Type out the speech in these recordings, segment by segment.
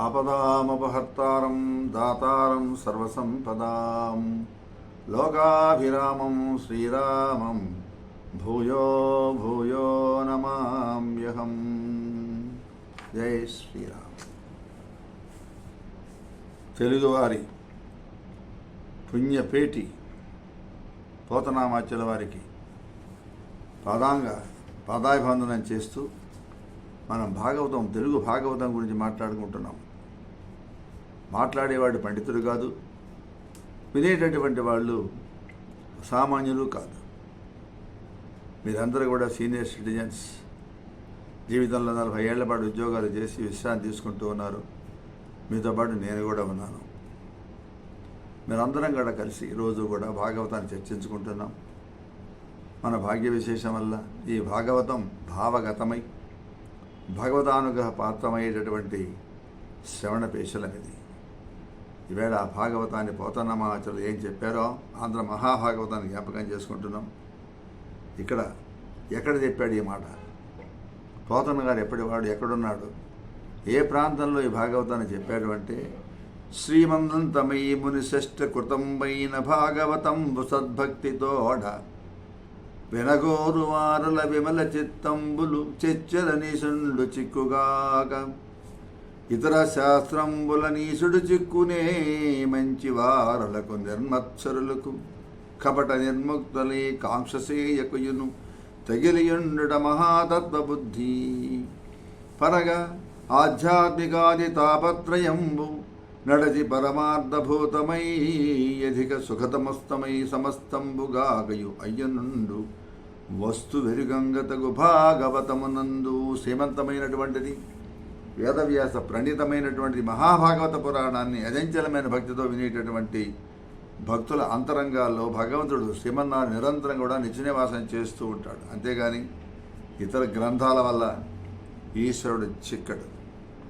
ఆపదామపహర్తారం దాతారం సర్వసంపదాం. లోకాభిరామం శ్రీరామం భూయో భూయో నమామ్యహం. జై శ్రీరామ్. తెలుగువారి పుణ్యపేటి పోతనామాచ్యుల వారికి పదాంగ పాదాభివందనం చేస్తూ మనం భాగవతం తెలుగు భాగవతం గురించి మాట్లాడుకుంటున్నాం. మాట్లాడేవాడు పండితుడు కాదు. వినేటటువంటి వాళ్ళు సామాన్యులు కాదు. మీరందరూ కూడా సీనియర్ సిటిజన్స్. జీవితంలో నలభై ఏళ్ళ పాటు ఉద్యోగాలు చేసి విశ్రాంతి తీసుకుంటూ ఉన్నారు. మీతో పాటు నేను కూడా ఉన్నాను. మీరందరం కూడా కలిసి ఈరోజు కూడా భాగవతాన్ని చర్చించుకుంటున్నాం. మన భాగ్య విశేషం వల్ల ఈ భాగవతం భావగతమై భగవతానుగ్రహ పాత్రమయ్యేటటువంటి శ్రవణ పేశలం ఈవేళ ఆ భాగవతాన్ని పోతన్నమాచలు ఏం చెప్పారో ఆంధ్ర మహాభాగవతాన్ని జ్ఞాపకం చేసుకుంటున్నాం. ఇక్కడ ఎక్కడ చెప్పాడు ఈ మాట? పోతన్న గారు ఎప్పటివాడు ఎక్కడున్నాడు? ఏ ప్రాంతంలో ఈ భాగవతాన్ని చెప్పాడు అంటే శ్రీమంతంతమయీ మునిశ్రేష్ఠ కృతంబైన భాగవతం సద్భక్తితోడ వినగోరు వారుల విమల చిత్తంబులు చెచ్చర నీసుండు చిక్కుగాక ఇతర శాస్త్రంబుల నీసుడు చిక్కునే మంచి వారలకు నిర్మత్సరులకు కపట నిర్ముక్తలే కాంక్షసేయకుయును తగిలియుండుట మహాతత్వబుద్ధి. పరగా ఆధ్యాత్మికాది తాపత్రయంబు నడచి పరమార్థభూతమై అధిక సుఖతమస్తమై సమస్తంబుగాగయు అయ్యనుండు. వస్తు వెరుగంగతగు భాగవతమునందు శ్రీమంతమైనటువంటిది. వేదవ్యాస ప్రణీతమైనటువంటి మహాభాగవత పురాణాన్ని అజంచలమైన భక్తితో వినేటటువంటి భక్తుల అంతరంగాల్లో భగవంతుడు శ్రీమన్నారాయణ నిరంతరం కూడా నిత్యనివాసం చేస్తూ ఉంటాడు. అంతేగాని ఇతర గ్రంథాల వల్ల ఈశ్వరుడు చిక్కడు.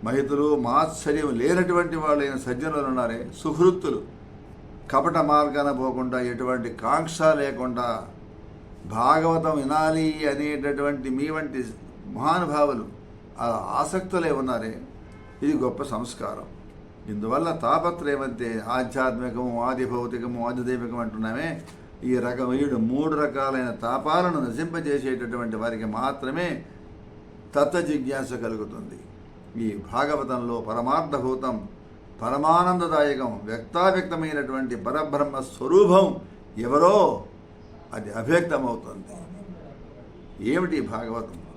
మహితులు మాత్సర్యం లేనటువంటి వాళ్ళైన సజ్జనులు ఉన్నారే సుహృత్తులు. కపట మార్గాన పోకుండా ఎటువంటి కాంక్ష లేకుండా భాగవతం వినాలి అనేటటువంటి మీ వంటి మహానుభావులు ఆసక్తులే ఉన్నారే? ఇది గొప్ప సంస్కారం. ఇందువల్ల తాపత్రయమంటే ఆధ్యాత్మికము ఆది భౌతికము ఆదిదైవికం అంటున్నామే. ఈ రకం మూడు రకాలైన తాపాలను నశింపజేసేటటువంటి వారికి మాత్రమే తత్వ జిజ్ఞాస కలుగుతుంది. ఈ భాగవతంలో పరమార్థభూతం పరమానందదాయకం వ్యక్తావ్యక్తమైనటువంటి పరబ్రహ్మ స్వరూపం ఎవరో అది అవ్యక్తమవుతుంది ఏమిటి భాగవతం?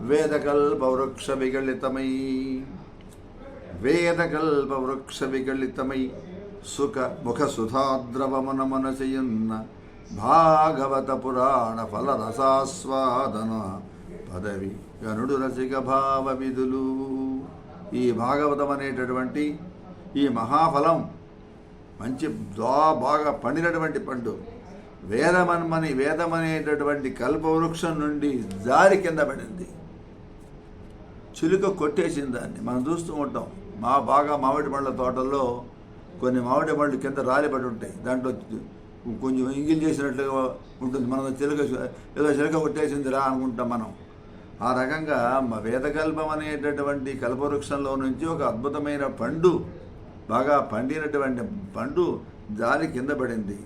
వేదకల్పవృక్ష విగళితమై వేదకల్పవృక్ష విగళితమై సుఖ ముఖ సుధాద్రవమన మనసయున్న భాగవత పురాణ ఫల రసాస్వాదన పదవి గనుడు రసిక భావ విధులు ఈ భాగవతం అనేటటువంటి ఈ మహాఫలం మంచి దా బాగా పండినటువంటి పండు. వేదమన్మని వేదమనేటటువంటి కల్పవృక్షం నుండి జారి కింద పడింది. చిలుక కొట్టేసింది దాన్ని. మనం చూస్తూ ఉంటాం. మా బాగా మామిడి పండ్ల తోటల్లో కొన్ని మామిడి పండ్లు కింద రాలిపడి ఉంటాయి. దాంట్లో కొంచెం ఇంగిల్ చేసినట్లుగా ఉంటుంది. మనం చిలుక ఏదో చిలుక కొట్టేసింది రా అనుకుంటాం మనం. ఆ రకంగా మ- వేదకల్పం అనేటటువంటి కల్పవృక్షంలో నుంచి ఒక అద్భుతమైన పండు బాగా పండినటువంటి పండు జారి కింద పడింది.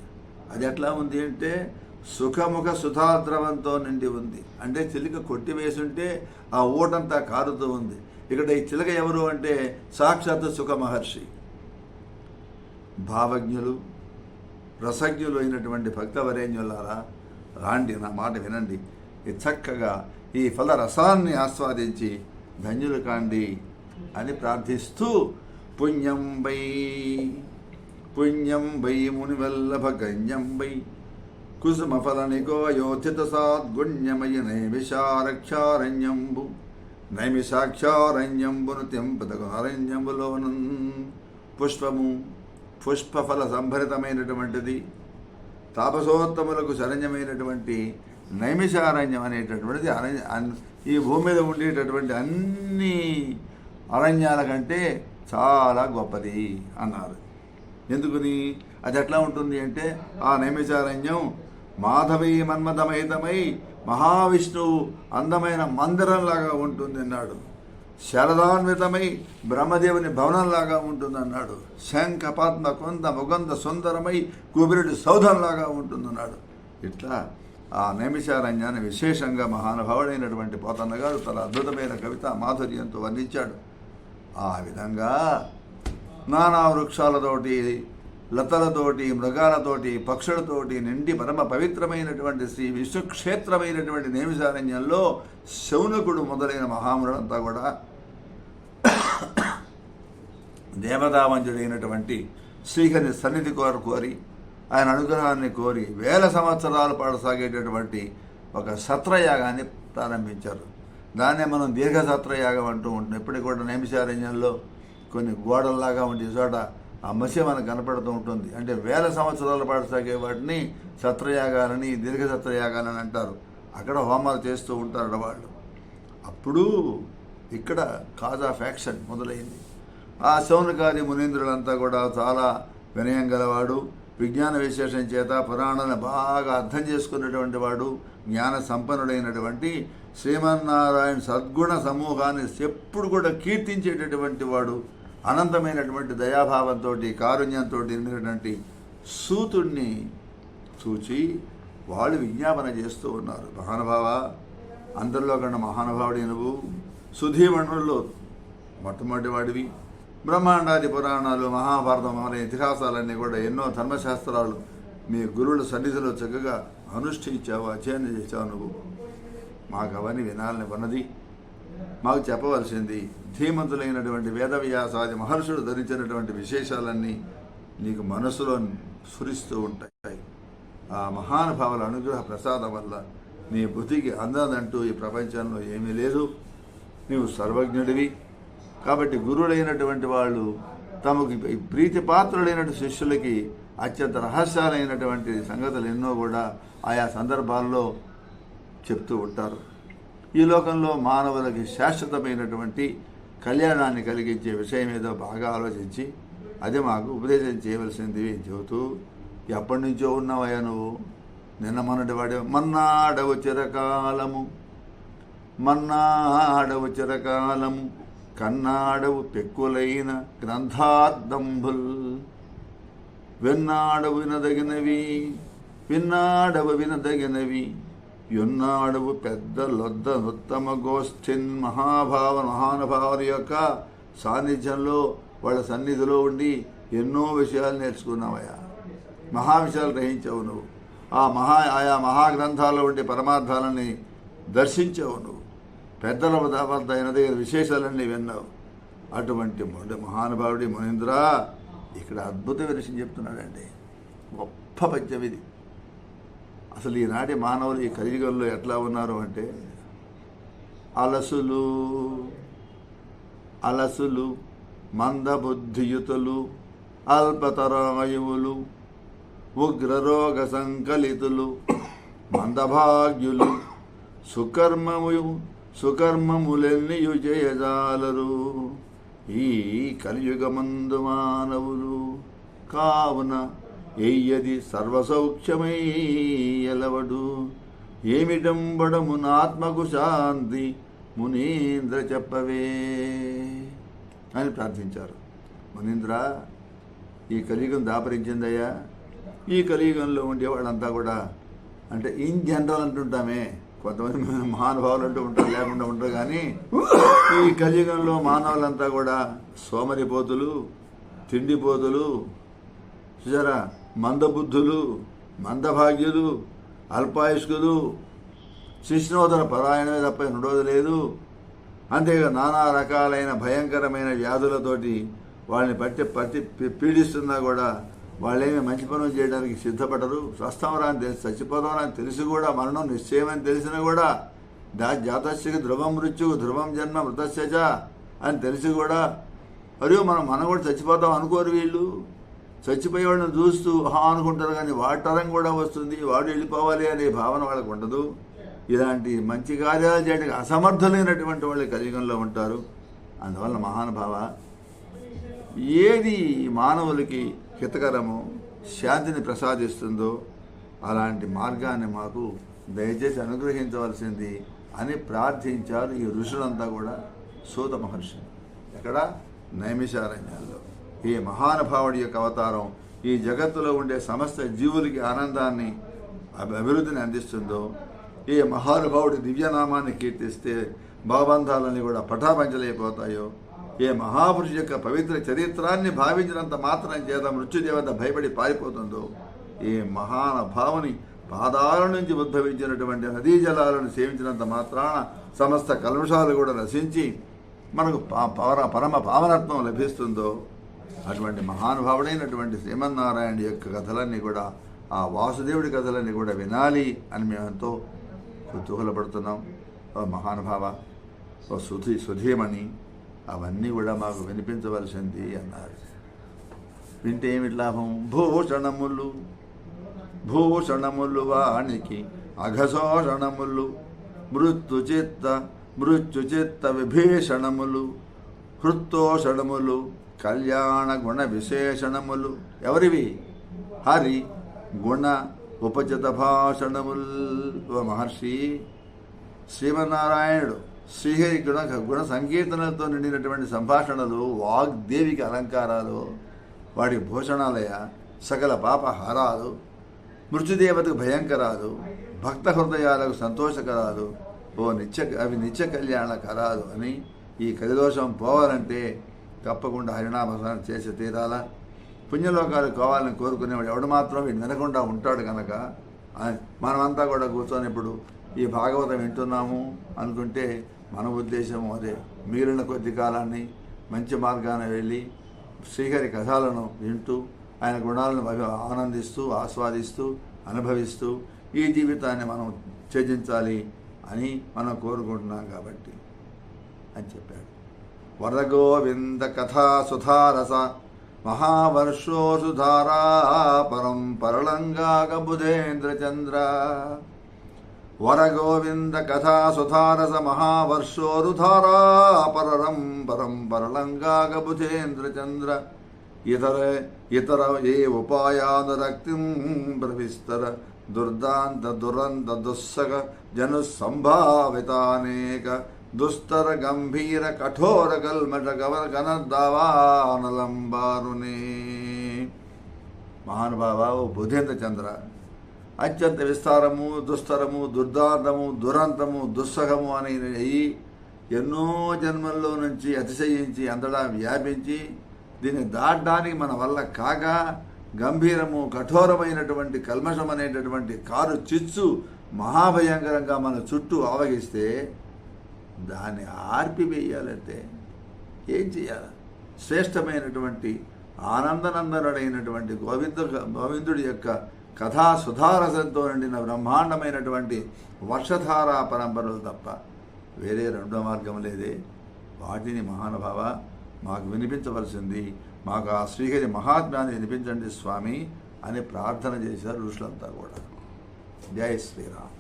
అది ఎట్లా ఉంది అంటే సుఖముఖ సుధాద్రవంతో నిండి ఉంది. అంటే చిలుక కొట్టి వేసుంటే ఆ ఊటంతా కారుతూ ఉంది. ఇక్కడ ఈ చిలుక ఎవరు అంటే సాక్షాత్ సుఖ మహర్షి భావజ్ఞులు రసజ్ఞులు అయినటువంటి భక్తవరేణ్యులారా రాండి నా మాట వినండి. చక్కగా ఈ ఫల రసాన్ని ఆస్వాదించి ధన్యులు కాండి అని ప్రార్థిస్తూ పుణ్యం వై పుణ్యం వై మునివల్లభ గణ్యం వై కుసుమ ఫల నికోయోచిత నైమిషాక్షారణ్యంబును తెంపదగారణ్యంబులోను పుష్పము పుష్పఫల సంభరితమైనటువంటిది తాపసోత్తములకు శరణ్యమైనటువంటి నైమిషారణ్యం అనేటటువంటిది అరణ్య ఈ భూమి మీద ఉండేటటువంటి అన్ని అరణ్యాల కంటే చాలా గొప్పది అన్నారు. ఎందుకుని? అది ఎట్లా ఉంటుంది అంటే ఆ నైమిషారణ్యం మాధవీ మన్మథమహితమై మహావిష్ణువు అందమైన మందిరంలాగా ఉంటుంది అన్నాడు శరదాన్వితమై బ్రహ్మదేవుని భవనంలాగా ఉంటుందన్నాడు. శంఖ పద్మ కొంద ముగంధ సుందరమై కుబిరుడి సౌధంలాగా ఉంటుందన్నాడు. ఇట్లా ఆ నైమిషారణ్యాన్ని విశేషంగా మహానుభావుడైనటువంటి పోతన్న గారు తన అద్భుతమైన కవిత మాధుర్యంతో వర్ణించాడు. ఆ విధంగా నానా వృక్షాలతోటి లతలతోటి మృగాలతోటి పక్షులతోటి నిండి పరమ పవిత్రమైనటువంటి శ్రీ విశ్వక్షేత్రమైనటువంటి నేమిసారణ్యంలో శౌనకుడు మొదలైన మహాములంతా కూడా దేవతావంజుడైనటువంటి శ్రీహరి సన్నిధి కోరు కోరి ఆయన అనుగ్రహాన్ని కోరి వేల సంవత్సరాల పాటు సాగేటటువంటి ఒక సత్రయాగాన్ని ప్రారంభించారు. దాన్నే మనం దీర్ఘ సత్రయాగం అంటూ ఉంటాం ఇప్పటికి కూడా నైమిషారణ్యంలో కొన్ని గోడల్లాగా ఉండే చోట ఆ మసి మనకు కనపడుతూ ఉంటుంది. అంటే వేల సంవత్సరాల పాటు సాగే వాటిని సత్రయాగాలని దీర్ఘ సత్రయాగాలని అంటారు. అక్కడ హోమాలు చేస్తూ ఉంటారు వాళ్ళు. అప్పుడు ఇక్కడ కాజా ఫ్యాక్షన్ మొదలైంది. ఆ శౌనకాది మునీంద్రులంతా కూడా చాలా వినయం గలవాడు విజ్ఞాన విశేషం చేత పురాణాలను బాగా అర్థం చేసుకున్నటువంటి వాడు జ్ఞాన సంపన్నుడైనటువంటి శ్రీమన్నారాయణ సద్గుణ సమూహాన్ని ఎప్పుడు కూడా కీర్తించేటటువంటి వాడు అనంతమైనటువంటి దయాభావంతో కారుణ్యంతో నిండినటువంటి సూతుణ్ణి చూచి వాళ్ళు విజ్ఞాపన చేస్తూ ఉన్నారు. మహానుభావ అందరిలో కన్నా మహానుభావుడి నువ్వు. సుధీమణుల్లో మొట్టమొదటి వాడివి. బ్రహ్మాండాది పురాణాలు మహాభారతం అనే ఇతిహాసాలన్నీ కూడా ఎన్నో ధర్మశాస్త్రాలు మీ గురువుల సన్నిధిలో చక్కగా అనుష్ఠించావు అధ్యయనం చేశావు నువ్వు. మాకు అవన్నీ వినాలని ఉన్నది. మాకు చెప్పవలసింది ధీమంతులైనటువంటి వేదవ్యాసాది మహర్షులు ధరించినటువంటి విశేషాలన్నీ నీకు మనసులో స్ఫురిస్తూ ఉంటాయి. ఆ మహానుభావుల అనుగ్రహ ప్రసాదం వల్ల నీ బుద్ధికి అందదంటూ ఈ ప్రపంచంలో ఏమీ లేదు. నీవు సర్వజ్ఞుడివి. కాబట్టి గురువులైనటువంటి వాళ్ళు తమకు ప్రీతిపాత్రులైన శిష్యులకి అత్యంత రహస్యాలైనటువంటి సంగతులు ఎన్నో కూడా ఆయా సందర్భాల్లో చెప్తూ ఉంటారు. ఈ లోకంలో మానవులకి శాశ్వతమైనటువంటి కళ్యాణాన్ని కలిగించే విషయం ఏదో బాగా ఆలోచించి అది మాకు ఉపదేశం చేయవలసింది చెబుతూ ఎప్పటి నుంచో ఉన్నావయ్యా నువ్వు? నిన్న మొన్నటి వాడే మన్నాడవు చిరకాలము మన్నాడవు చిరకాలము కన్నాడవు పెక్కులైన గ్రంథార్థంబుల్. వెన్నాడవు వినదగినవి విన్నాడవు వినదగినవి యొన్నాడవు పెద్ద లొద్ద ఉత్తమ గోష్ఠిన్ మహాభావ మహానుభావుల యొక్క సాన్నిధ్యంలో వాళ్ళ సన్నిధిలో ఉండి ఎన్నో విషయాలు నేర్చుకున్నావయ్యా. మహా విషయాలు గ్రహించావు నువ్వు. ఆ మహా ఆయా మహాగ్రంథాల్లో ఉండే పరమార్థాలని దర్శించావు నువ్వు. పెద్దల వద్ద ఆయన దగ్గర విశేషాలన్నీ విన్నావు. అటువంటి మొండ మహానుభావుడి మునీంద్ర ఇక్కడ అద్భుతమైన విషయం చెప్తున్నాడండి. గొప్ప పద్యం ఇది. అసలు ఈనాటి మానవులు ఈ కలియుగంలో ఎట్లా ఉన్నారు అంటే అలసులు అలసులు మందబుద్ధియుతులు అల్పతరాయువులు ఉగ్రరోగ సంకలితులు మందభాగ్యులు సుకర్మము సుకర్మములెన్నియు చేయజాలరు ఈ కలియుగమందు మానవులు కావున ఎయ్యది సర్వసౌఖ్యమై ఎలవడు. ఏమిటంబడము శాంతి? మునీంద్ర చెప్పవే అని ప్రార్థించారు. మునీంద్ర ఈ కలియుగం దాపరించిందయ్యా. ఈ కలియుగంలో ఉండే వాళ్ళంతా కూడా అంటే ఇన్ జనరల్ అంటుంటామే కొంతమంది మహానుభావులు అంటూ ఉంటారు లేకుండా ఉంటారు కానీ ఈ కలియుగంలో మానవులంతా కూడా సోమరిపోతులు తిండిపోతులు. చూసారా? మందబుద్ధులు మందభాగ్యులు అల్పాయుష్కులు శిష్ణోదర పరాయణమే తప్ప రెండోది లేదు. అంతేగా నానా రకాలైన భయంకరమైన వ్యాధులతోటి వాళ్ళని పట్టి పట్టి పీడిస్తున్నా కూడా వాళ్ళేమి మంచి పనులు చేయడానికి సిద్ధపడరు. స్వస్థమరాని తెలిసి చచ్చిపోతామని తెలిసి కూడా మరణం నిశ్చయమని తెలిసినా కూడా దా జాతస్యకి ధ్రువం మృత్యు ధ్రువం జన్మ మృతస్యజ అని తెలిసి కూడా మరియు మనం మనం కూడా చచ్చిపోతాం అనుకోరు వీళ్ళు. చచ్చిపోయేవాడిని చూస్తూ హా అనుకుంటారు కానీ వాడి తరం కూడా వస్తుంది. వాడు వెళ్ళిపోవాలి అనే భావన వాళ్ళకు ఉండదు. ఇలాంటి మంచి కార్యాలు చేయడానికి అసమర్థులైనటువంటి వాళ్ళు కలియుగంలో ఉంటారు. అందువల్ల మహానుభావ ఏది మానవులకి హితకరమో శాంతిని ప్రసాదిస్తుందో అలాంటి మార్గాన్ని మాకు దయచేసి అనుగ్రహించవలసింది అని ప్రార్థించారు ఈ ఋషులంతా కూడా సూత మహర్షి ఎక్కడ? నైమిషారణ్యాల్లో. ఈ మహానుభావుడి యొక్క అవతారం ఈ జగత్తులో ఉండే సమస్త జీవులకి ఆనందాన్ని అభి- అభివృద్ధిని అందిస్తుందో ఈ మహానుభావుడి దివ్యనామాన్ని కీర్తిస్తే భావబంధాలన్నీ కూడా పటాపంచలైపోతాయో ఏ మహాపురుషు యొక్క పవిత్ర చరిత్రాన్ని భావించినంత మాత్రం చేత మృత్యుదేవత భయపడి పారిపోతుందో ఈ మహానుభావుని పాదాల నుంచి ఉద్భవించినటువంటి నదీ జలాలను సేవించినంత మాత్రాన సమస్త కలుషాలు కూడా నశించి మనకు పరమ పావనత్వం లభిస్తుందో అటువంటి మహానుభావుడైనటువంటి శ్రీమన్నారాయణ యొక్క కథలన్నీ కూడా ఆ వాసుదేవుడి కథలన్నీ కూడా వినాలి అని మేము ఎంతో కుతూహలపడుతున్నాం. ఓ మహానుభావ ఓ సుధి సుధీమణి అవన్నీ కూడా మాకు వినిపించవలసింది అన్నారు. వింటే ఏమిటి లాభం? భూషణములు భూషణములు వాణికి అఘశోషణములు మృత్యు చిత్త మృత్యు చిత్త విభీషణములు హృత్తోషణములు కళ్యాణ గుణ విశేషణములు. ఎవరివి? హరి. గుణ ఉపచిత భాషణముల్. ఓ మహర్షి. శ్రీమన్నారాయణుడు శ్రీహరి గుణ గుణ సంకీర్తనలతో నిండినటువంటి సంభాషణలు వాగ్దేవికి అలంకారాలు వాడి భూషణాలయ సకల పాపహారాలు మృత్యుదేవతకు భయంకరాలు భక్త హృదయాలకు సంతోషకరాలు ఓ నిత్య అవి నిత్య కళ్యాణకరాలు అని ఈ కలిదోషం పోవాలంటే తప్పకుండా హరినామస్మరణ చేసి తీరాలా? పుణ్యలోకాలు కావాలని కోరుకునేవాడు ఎవడు మాత్రం వీడు వినకుండా ఉంటాడు కనుక మనమంతా కూడా కూర్చొని ఇప్పుడు ఈ భాగవతం వింటున్నాము అనుకుంటే మన ఉద్దేశం అదే. మిగిలిన కొద్ది కాలాన్ని మంచి మార్గాన వెళ్ళి శ్రీహరి కథలను వింటూ ఆయన గుణాలను ఆనందిస్తూ ఆస్వాదిస్తూ అనుభవిస్తూ ఈ జీవితాన్ని మనం త్యజించాలి అని మనం కోరుకుంటున్నాం కాబట్టి అని చెప్పాడు. వరగోవింద కథా సుధారస పరం పరళంగాగ బుధేంద్ర చంద్ర వరగోవింద కథా మహావర్షోరుధారా పరరం పరం పరళంగాగ చంద్ర ఇతర ఇతర ఏ ఉపాయానురక్తిం ప్రవిస్తర దుర్దాంత దురంత దుస్సగ జను సంభావితానేక దుస్తర గంభీర కఠోర కల్మట గవర గణదావానలంబారునే మహానుభావ ఓ బుధేంద్ర చంద్ర అత్యంత విస్తారము దుస్తరము దుర్దాంతము దురంతము దుస్సహము అని అయ్యి ఎన్నో జన్మల్లో నుంచి అతిశయించి అందడా వ్యాపించి దీన్ని దాటడానికి మన వల్ల కాక గంభీరము కఠోరమైనటువంటి కల్మషం అనేటటువంటి కారు చిచ్చు మహాభయంకరంగా మన చుట్టూ ఆవగిస్తే దాన్ని ఆర్పివేయాలంటే ఏం చేయాలి? శ్రేష్టమైనటువంటి ఆనందనందనుడైనటువంటి గోవింద గోవిందుడి యొక్క కథా సుధారసంతో నిండిన బ్రహ్మాండమైనటువంటి వర్షధారా పరంపరలు తప్ప వేరే రెండో మార్గం లేదే. వాటిని మహానుభావ మాకు వినిపించవలసింది. మాకు ఆ శ్రీహరి మహాత్మ్యాన్ని వినిపించండి స్వామి అని ప్రార్థన చేశారు ఋషులంతా కూడా. జై శ్రీరామ్.